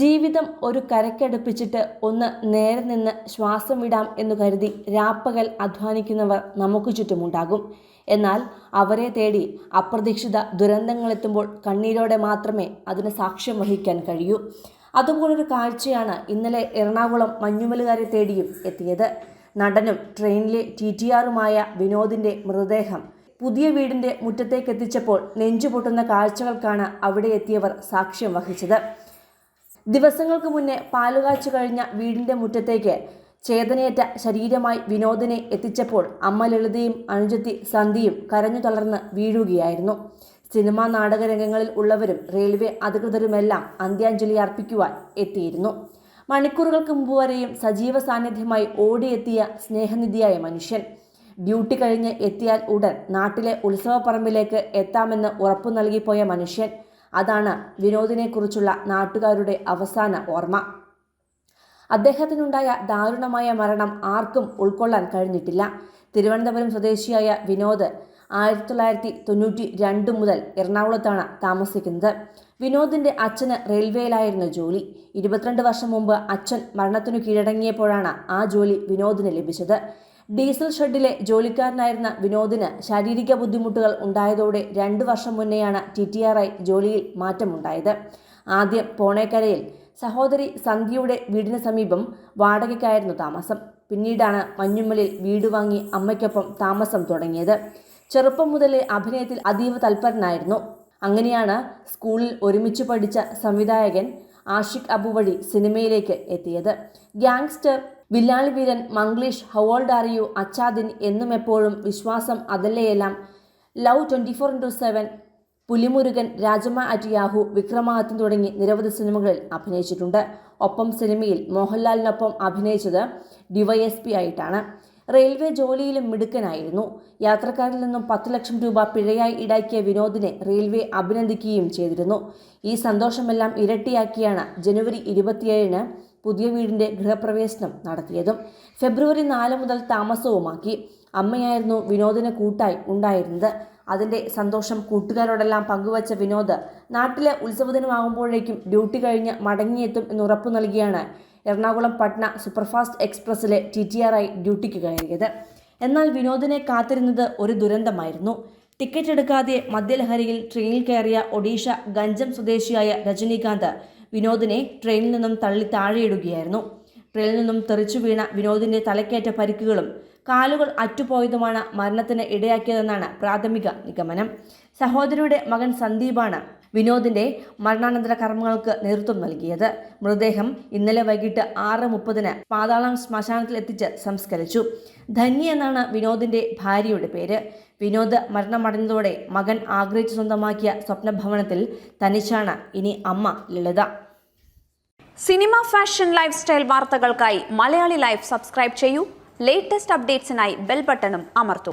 ജീവിതം ഒരു കരക്കടുപ്പിച്ചിട്ട് ഒന്ന് നേരെ നിന്ന് ശ്വാസം വിടാം എന്ന് കരുതി രാപ്പകൽ അധ്വാനിക്കുന്നവർ നമുക്ക് ചുറ്റുമുണ്ടാകും. എന്നാൽ അവരെ തേടി അപ്രതീക്ഷിത ദുരന്തങ്ങളെത്തുമ്പോൾ കണ്ണീരോടെ മാത്രമേ അതിന് സാക്ഷ്യം വഹിക്കാൻ കഴിയൂ. അതുപോലൊരു കാഴ്ചയാണ് ഇന്നലെ എറണാകുളം മഞ്ഞുമലുകാരെ തേടിയും എത്തിയത്. നടനും ട്രെയിനിലെ ടി ടി ആറുമായ വിനോദിന്റെ മൃതദേഹം പുതിയ വീടിന്റെ മുറ്റത്തേക്കെത്തിച്ചപ്പോൾ നെഞ്ചുപൊട്ടുന്ന കാഴ്ചകൾക്കാണ് അവിടെ എത്തിയവർ സാക്ഷ്യം വഹിച്ചത്. ദിവസങ്ങൾക്ക് മുന്നേ പാലുകാച്ചു കഴിഞ്ഞ വീടിന്റെ മുറ്റത്തേക്ക് ചേതനയേറ്റ ശരീരമായി വിനോദിനെ എത്തിച്ചപ്പോൾ അമ്മ ലളിതയും അനുജത്തി സന്ധിയും കരഞ്ഞു തളർന്ന് വീഴുകയായിരുന്നു. സിനിമാ നാടകരംഗങ്ങളിൽ ഉള്ളവരും റെയിൽവേ അധികൃതരുമെല്ലാം അന്ത്യാഞ്ജലി അർപ്പിക്കുവാൻ എത്തിയിരുന്നു. മണിക്കൂറുകൾക്ക് മുമ്പ് വരെയും സജീവ സാന്നിധ്യമായി ഓടിയെത്തിയ സ്നേഹനിധിയായ മനുഷ്യൻ. ഡ്യൂട്ടി കഴിഞ്ഞ് എത്തിയാൽ ഉടൻ നാട്ടിലെ ഉത്സവപ്പറമ്പിലേക്ക് എത്താമെന്ന് ഉറപ്പു നൽകിപ്പോയ മനുഷ്യൻ. അതാണ് വിനോദിനെക്കുറിച്ചുള്ള നാട്ടുകാരുടെ അവസാന ഓർമ്മ. അദ്ദേഹത്തിനുണ്ടായ ദാരുണമായ മരണം ആർക്കും ഉൾക്കൊള്ളാൻ കഴിഞ്ഞിട്ടില്ല. തിരുവനന്തപുരം സ്വദേശിയായ വിനോദ് ആയിരത്തി തൊള്ളായിരത്തി തൊണ്ണൂറ്റി രണ്ട് മുതൽ എറണാകുളത്താണ് താമസിക്കുന്നത്. വിനോദിന്റെ അച്ഛന് റെയിൽവേയിലായിരുന്നു ജോലി. ഇരുപത്തിരണ്ട് വർഷം മുമ്പ് അച്ഛൻ മരണത്തിനു കീഴടങ്ങിയപ്പോഴാണ് ആ ജോലി വിനോദിന് ലഭിച്ചത്. ഡീസൽ ഷെഡിലെ ജോലിക്കാരനായിരുന്ന വിനോദിന് ശാരീരിക ബുദ്ധിമുട്ടുകൾ ഉണ്ടായതോടെ രണ്ടു വർഷം മുന്നെയാണ് ടി ടി ആർ ഐ ജോലിയിൽ മാറ്റമുണ്ടായത്. ആദ്യം പോണേക്കരയിൽ സഹോദരി സന്ധ്യയുടെ വീടിന് സമീപം വാടകയ്ക്കായിരുന്നു താമസം. പിന്നീടാണ് മഞ്ഞുമ്മലിൽ വീട് വാങ്ങി അമ്മയ്ക്കൊപ്പം താമസം തുടങ്ങിയത്. ചെറുപ്പം മുതലേ അഭിനയത്തിൽ അതീവ തൽപരനായിരുന്നു. അങ്ങനെയാണ് സ്കൂളിൽ ഒരുമിച്ച് പഠിച്ച സംവിധായകൻ ആഷിഖ് അബു വഴി സിനിമയിലേക്ക് എത്തിയത്. Gangster Villali Veeran Manglish how old are you Acha Din Ennum Eppozhum Vishwasam Athalleyellam. Love twenty four into seven Pulimurugan Rajamma at Yahoo Vikramadithyan തുടങ്ങി നിരവധി സിനിമകളിൽ അഭിനയിച്ചിട്ടുണ്ട്. ഒപ്പം സിനിമയിൽ മോഹൻലാലിനൊപ്പം അഭിനയിച്ചത് ഡിവൈഎസ്പി ആയിട്ടാണ്. റെയിൽവേ ജോലിയിലും മിടുക്കനായിരുന്നു. യാത്രക്കാരിൽ നിന്നും പത്ത് ലക്ഷം രൂപ പിഴയായി ഈടാക്കിയ വിനോദിനെ റെയിൽവേ അഭിനന്ദിക്കുകയും ചെയ്തിരുന്നു. ഈ സന്തോഷമെല്ലാം ഇരട്ടിയാക്കിയാണ് ജനുവരി ഇരുപത്തിയേഴിന് പുതിയ വീടിന്റെ ഗൃഹപ്രവേശനം നടത്തിയതും ഫെബ്രുവരി നാല് മുതൽ താമസവുമാക്കി. അമ്മയായിരുന്നു വിനോദിന് കൂട്ടായി ഉണ്ടായിരുന്നത്. അതിന്റെ സന്തോഷം കൂട്ടുകാരോടെല്ലാം പങ്കുവച്ച വിനോദ് നാട്ടിലെ ഉത്സവദിനമാകുമ്പോഴേക്കും ഡ്യൂട്ടി കഴിഞ്ഞ് മടങ്ങിയെത്തും എന്ന് ഉറപ്പു നൽകിയാണ് എറണാകുളം പട്ന സൂപ്പർഫാസ്റ്റ് എക്സ്പ്രസ്സിലെ ടി ടി ആർ ഡ്യൂട്ടിക്ക് കയറിയത്. എന്നാൽ വിനോദിനെ കാത്തിരുന്നത് ഒരു ദുരന്തമായിരുന്നു. ടിക്കറ്റ് എടുക്കാതെ മദ്യലഹരിയിൽ ട്രെയിനിൽ കയറിയ ഒഡീഷ ഗഞ്ചം സ്വദേശിയായ രജനീകാന്ത് വിനോദിനെ ട്രെയിനിൽ നിന്നും തള്ളി താഴെയിടുകയായിരുന്നു. ട്രെയിനിൽ നിന്നും തെറിച്ചു വീണ വിനോദിന്റെ തലക്കേറ്റ പരിക്കുകളും കാലുകൾ അറ്റുപോയതുമാണ് മരണത്തിന് ഇടയാക്കിയതെന്നാണ് പ്രാഥമിക നിഗമനം. സഹോദരിയുടെ മകൻ സന്ദീപാണ് വിനോദിന്റെ മരണാനന്തര കർമ്മങ്ങൾക്ക് നേതൃത്വം നൽകിയത്. മൃതദേഹം ഇന്നലെ വൈകിട്ട് ആറ് മുപ്പതിന് പാതാളം ശ്മശാനത്തിൽ എത്തിച്ച് സംസ്കരിച്ചു. ധന്യ എന്നാണ് വിനോദിന്റെ ഭാര്യയുടെ പേര്. വിനോദ് മരണമടഞ്ഞതോടെ മകൻ ആഗ്രഹിച്ച് സ്വന്തമാക്കിയ സ്വപ്നഭവനത്തിൽ തനിച്ചാണ് ഇനി അമ്മ Lalitha. Cinema fashion life style വാർത്തകൾക്കായി മലയാളി ലൈഫ് സബ്സ്ക്രൈബ് ചെയ്യൂ. ലേറ്റസ്റ്റ് അപ്ഡേറ്റ്സിനായി ബെൽ ബട്ടണും അമർത്തും.